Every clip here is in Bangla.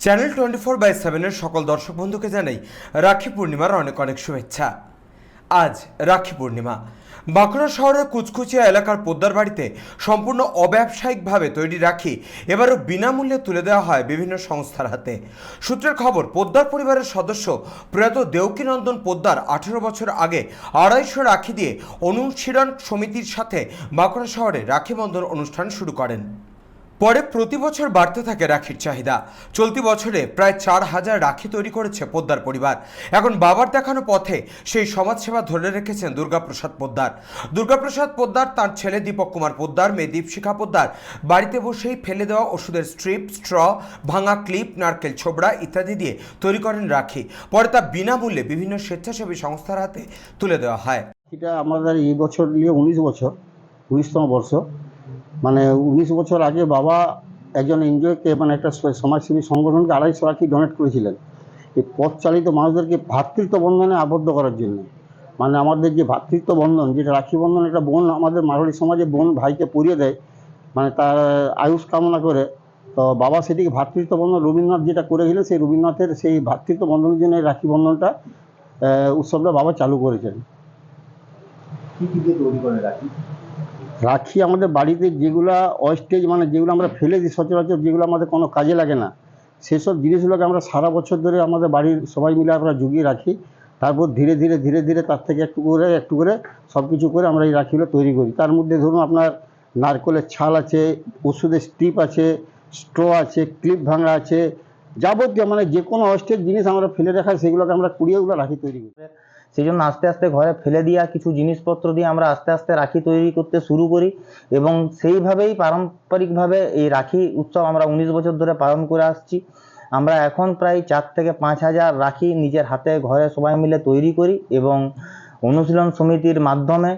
চ্যানেল টোয়েন্টি ফোর বাই সেভেনের সকল দর্শক বন্ধুকে জানাই রাখি পূর্ণিমার অনেক অনেক শুভেচ্ছা। আজ রাখি পূর্ণিমা। বাঁকুড়া শহরের কুচকুচিয়া এলাকার পোদ্দার বাড়িতে সম্পূর্ণ অব্যবসায়িকভাবে তৈরি রাখি এবারও বিনামূল্যে তুলে দেওয়া হয় বিভিন্ন সংস্থার হাতে। সূত্রের খবর, পোদ্দার পরিবারের সদস্য প্রয়াত দেউকীনন্দন পোদ্দার আঠেরো বছর আগে আড়াইশো রাখি দিয়ে অনুশীলন সমিতির সাথে বাঁকুড়া শহরে রাখি বন্ধন অনুষ্ঠান শুরু করেন। পরে প্রতি বছর বাড়তে থাকে রাখির চাহিদা। চলতি বছরে প্রায় চার হাজার রাখি তৈরি করেছে পোদ্দার পরিবার। এখন বাবার দেখানো পথে সেই সমাজসেবা ধরে রেখেছেন দুর্গাপ্রসাদ পোদ্দার। দুর্গাপ্রসাদ পোদ্দার তার ছেলে দীপক কুমার পোদ্দার, মেয়ে দীপশিখা পোদ্দার। বাড়িতে বসেই ফেলে দেওয়া ওষুধের স্ট্রিপ, স্ট্র, ভাঙা ক্লিপ, নারকেল ছোবড়া ইত্যাদি দিয়ে তৈরি করেন রাখি। পরে তা বিনামূল্যে বিভিন্ন স্বেচ্ছাসেবী সংস্থার হাতে তুলে দেওয়া হয়। এটা আমাদের এই বছর নিয়ে উনিশ বছর, উনিশতম বর্ষ। মানে উনিশ বছর আগে বাবা একজন এনজিওকে মানে একটা সমাজসেবী সংগঠনকে আড়াইশো রাখি ডোনেট করেছিলেন। এই পথ চালিত মানুষদেরকে ভ্রাতৃত্ব বন্ধনে আবদ্ধ করার জন্য। মানে আমাদের যে ভ্রাতৃত্ব বন্ধন যেটা রাখি বন্ধন, একটা বোন আমাদের মারোয়াড়ি সমাজে বোন ভাইকে পরিয়ে দেয় মানে তার আয়ুষ কামনা করে, তো বাবা সেটিকে ভ্রাতৃত্ব বন্ধন রবীন্দ্রনাথ যেটা করেছিলেন, সেই রবীন্দ্রনাথের সেই ভ্রাতৃত্ব বন্ধনের জন্য এই রাখি বন্ধনটা উৎসবটা বাবা চালু করেছেন। কি দিয়ে তৈরি করে রাখি? রাখি আমাদের বাড়িতে যেগুলা অস্টেজ মানে যেগুলো আমরা ফেলে দিই সচরাচর, যেগুলো আমাদের কোনো কাজে লাগে না। সেসব জিনিসগুলোকে আমরা সারা বছর ধরে আমাদের বাড়ির সবাই মিলে আমরা জুগিয়ে রাখি। তারপর ধীরে ধীরে ধীরে ধীরে তার থেকে একটু করে একটু করে সব কিছু করে আমরা এই রাখিগুলো তৈরি করি। তার মধ্যে ধরুন আপনার নারকেলের ছাল আছে, ওষুধের স্ট্রিপ আছে, স্ট্র আছে, ক্লিপ ভাঙা আছে, যাবতীয় মানে যে কোনো অস্টেজ জিনিস আমরা ফেলে রাখা সেগুলোকে আমরা কুড়িয়েগুলো রাখি তৈরি করি। সেই জন্য আস্তে আস্তে ঘরে ফেলে দেওয়া কিছু জিনিসপত্র দিয়ে আমরা আস্তে আস্তে রাখি তৈরি করতে শুরু করি এবং সেইভাবেই পারম্পরিকভাবে এই রাখি উৎসব আমরা উনিশ বছর ধরে পালন করে আসছি। আমরা এখন প্রায় চার থেকে পাঁচ হাজার রাখি নিজের হাতে ঘরে সবাই মিলে তৈরি করি এবং অনুশীলন সমিতির মাধ্যমে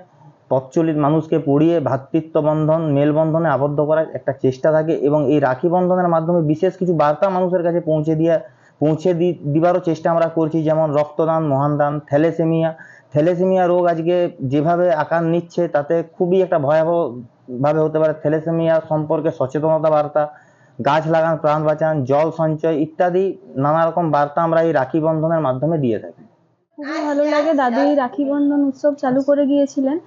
পথচলিত মানুষকে পড়িয়ে ভ্রাতৃত্ব বন্ধন মেলবন্ধনে আবদ্ধ করার একটা চেষ্টা থাকে এবং এই রাখি বন্ধনের মাধ্যমে বিশেষ কিছু বার্তা মানুষের কাছে পৌঁছে দিয়ে পৌঁছে দিবারও চেষ্টা আমরা করছি, যেমন রক্তদান, মহানদান, থ্যালেসেমিয়া। থ্যালেসেমিয়া রোগ আজকে যেভাবে আকার নিচ্ছে, তাতে খুবই একটা ভয়াবহ ভাবে হতে পারে। থ্যালেসেমিয়া সম্পর্কে সচেতনতা বার্তা, গাছ লাগান, প্রাণ বাঁচান, জল সঞ্চয় ইত্যাদি নানা রকম বার্তা আমরা এই রাখি বন্ধনের মাধ্যমে দিয়ে থাকি। খুবই ভালো লাগে। দাদু এই রাখি বন্ধন উৎসব চালু করে গিয়েছিলেন।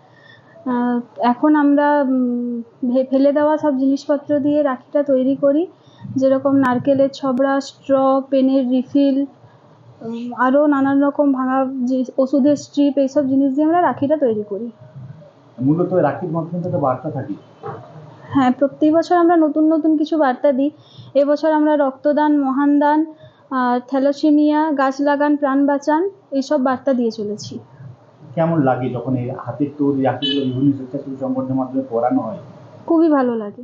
এখন আমরা ফেলে দেওয়া সব জিনিসপত্র দিয়ে রাখিটা তৈরি করি। যেরকম নারকেলের ছবড়া স্ট্র পেনের রিফিল আরও নানান রকম ভাঙা যে ওষুধের স্ট্রিপ এইসব জিনিস দিয়ে আমরা রাখিটা তৈরি করি। মূলত রাখির মাধ্যমে তো বার্তা থাকে। হ্যাঁ প্রত্যেক বছর আমরা নতুন নতুন কিছু বার্তা দিই। এবছর আমরা রক্তদান মহানদান থ্যালাসেমিয়া গাছ লাগান প্রাণ বাঁচান এইসব বার্তা দিয়ে চলেছি। কেমন লাগে যখন এই হাতের তৈরি রাখিগুলো বিভিন্ন স্বেচ্ছাসেবী সংগঠনের মাধ্যমে পড়ানো হয়? খুবই ভালো লাগে।